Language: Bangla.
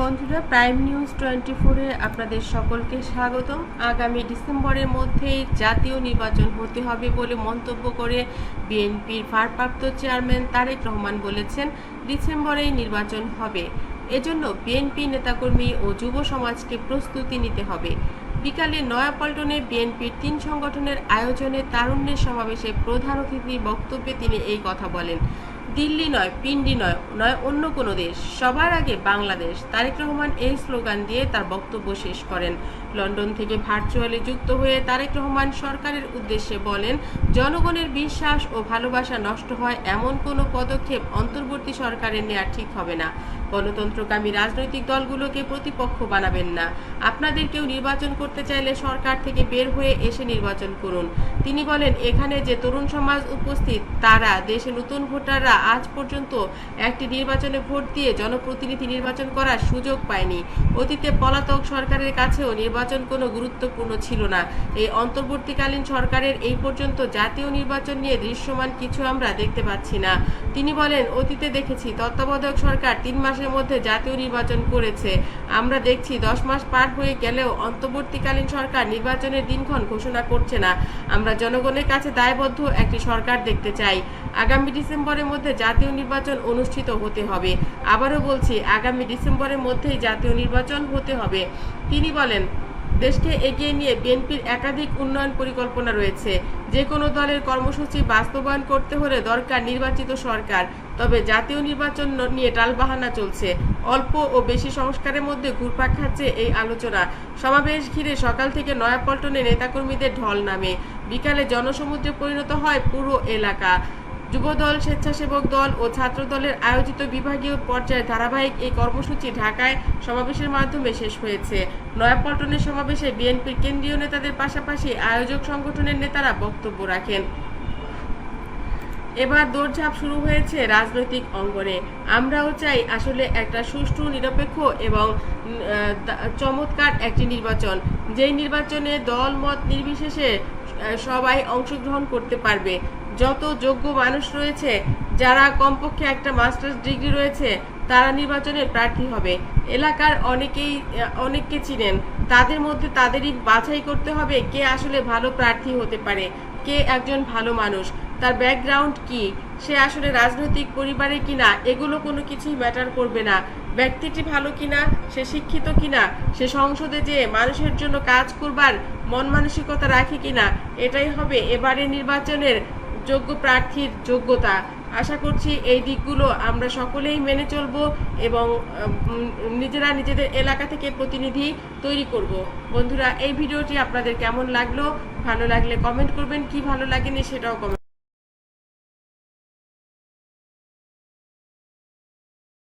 বন্ধুরা প্রাইম নিউজ টোয়েন্টি ফোরে আপনাদের সকলকে স্বাগতম। আগামী ডিসেম্বরের মধ্যেই জাতীয় নির্বাচন হতে হবে বলে মন্তব্য করে বিএনপির ভারপ্রাপ্ত চেয়ারম্যান তারেক রহমান বলেছেন, ডিসেম্বরেই নির্বাচন হবে। এজন্য বিএনপি নেতাকর্মী ও যুব সমাজকে প্রস্তুতি নিতে হবে। বিকালে নয়াপল্টনে বিএনপির তিন সংগঠনের আয়োজনে তারুণ্যের সমাবেশে প্রধান অতিথির বক্তব্যে তিনি এই কথা বলেন। দিল্লি নয়, পিন্ডি নয় নয় অন্য কোনো দেশ। সবার আগে বাংলাদেশ। তারেক রহমান এই স্লোগান দিয়ে তার বক্তব্য শেষ করেন। লন্ডন থেকে ভার্চুয়ালি যুক্ত হয়ে তারেক রহমান সরকারের উদ্দেশ্যে বলেন, জনগণের বিশ্বাস ও ভালোবাসা নষ্ট হয় এমন কোনো পদক্ষেপ অন্তর্বর্তী সরকারের নেওয়া ঠিক হবে না। গণতন্ত্রকামী রাজনৈতিক দলগুলোকে প্রতিপক্ষ বানাবেন না। আপনাদের কেউ নির্বাচন করতে চাইলে সরকার থেকে বের হয়ে এসে নির্বাচন করুন। তিনি বলেন, এখানে যে তরুণ সমাজ উপস্থিত, তারা দেশে নতুন ভোটাররা আজ পর্যন্ত একটি নির্বাচনে ভোট দিয়ে জনপ্রতিনিধি নির্বাচন করার সুযোগ পায়নি। অতীতে পলাতক সরকারের কাছেও নির্বাচন কোনো গুরুত্বপূর্ণ ছিল না। এই অন্তর্বর্তীকালীন সরকারের এই পর্যন্ত জাতীয় নির্বাচন নিয়ে দৃশ্যমান কিছু আমরা দেখতে পাচ্ছি না। তিনি বলেন, অতীতে দেখেছি, তত্ত্বাবধায়ক সরকার তিন মাসের মধ্যে জাতীয় নির্বাচন করেছে। আমরা দেখছি, দশ মাস পার হয়ে গেলেও অন্তর্বর্তীকালীন সরকার নির্বাচনের দিনক্ষণ ঘোষণা করছে না। আমরা জনগণের কাছে দায়বদ্ধ একটি সরকার দেখতে চাই। আগামী ডিসেম্বরের মধ্যে জাতীয় নির্বাচন অনুষ্ঠিত হতে হবে। আবারও বলছি, আগামী ডিসেম্বরের মধ্যেই জাতীয় নির্বাচন হতে হবে। তিনি বলেন, দেশকে এগিয়ে নিয়ে বিএনপির একাধিক উন্নয়ন পরিকল্পনা রয়েছে। যে কোনো দলের কর্মসূচি বাস্তবায়ন করতে হলে দরকার নির্বাচিত সরকার। তবে জাতীয় নির্বাচন নিয়ে টালবাহানা চলছে। অল্প ও বেশি সংস্কারের মধ্যে ঘুরপাক খাচ্ছে এই আলোচনা। সমাবেশ ঘিরে সকাল থেকে নয়াপল্টনে নেতাকর্মীদের ঢল নামে। বিকালে জনসমুদ্রে পরিণত হয় পুরো এলাকা। যুবদল, স্বেচ্ছাসেবক দল ও ছাত্র দলের আয়োজিত বিভাগীয় পর্যায়ে ধারাবাহিক এই কর্মসূচি ঢাকায় সমাবেশের মাধ্যমে শেষ হয়েছে। নয়াপল্টনের সমাবেশে বিএনপির কেন্দ্রীয় নেতাদের পাশাপাশি আয়োজক সংগঠনের নেতারা বক্তব্য রাখেন। এবার দৌড়ঝাঁপ শুরু হয়েছে রাজনৈতিক অঙ্গনে। আমরাও চাই আসলে একটা সুষ্ঠু, নিরপেক্ষ এবং চমৎকার একটি নির্বাচন। যেই নির্বাচনে দল মত নির্বিশেষে সবাই অংশগ্রহণ করতে পারবে। যত যোগ্য মানুষ রয়েছে, যারা কমপক্ষে একটা মাস্টার্স ডিগ্রি রয়েছে, তারা নির্বাচনে প্রার্থী হবে। এলাকার অনেকেই, অনেককে চিনেন। তাদের মধ্যে তাদেরই বাছাই করতে হবে কে আসলে ভালো প্রার্থী হতে পারে, কে একজন ভালো মানুষ। তার ব্যাকগ্রাউন্ড কি? সে আসলে রাজনৈতিক পরিবারে কিনা? এগুলো কোনো কিছুই ম্যাটার করবে না। ব্যক্তিটি ভালো কিনা? সে শিক্ষিত কিনা? সে সংসদে যে মানুষের জন্য কাজ করবার মন মানসিকতা রাখে কিনা? এটাই হবে এবারে নির্বাচনের যোগ্য প্রার্থীর যোগ্যতা। আশা করছি এই দিকগুলো আমরা সকলেই মেনে চলব এবং নিজেরা নিজেদের এলাকা থেকে প্রতিনিধি তৈরি করব। বন্ধুরা, এই ভিডিওটি আপনাদের কেমন লাগল? ভালো লাগলে কমেন্ট করবেন, কি ভালো লাগেনি সেটাও কমেন্ট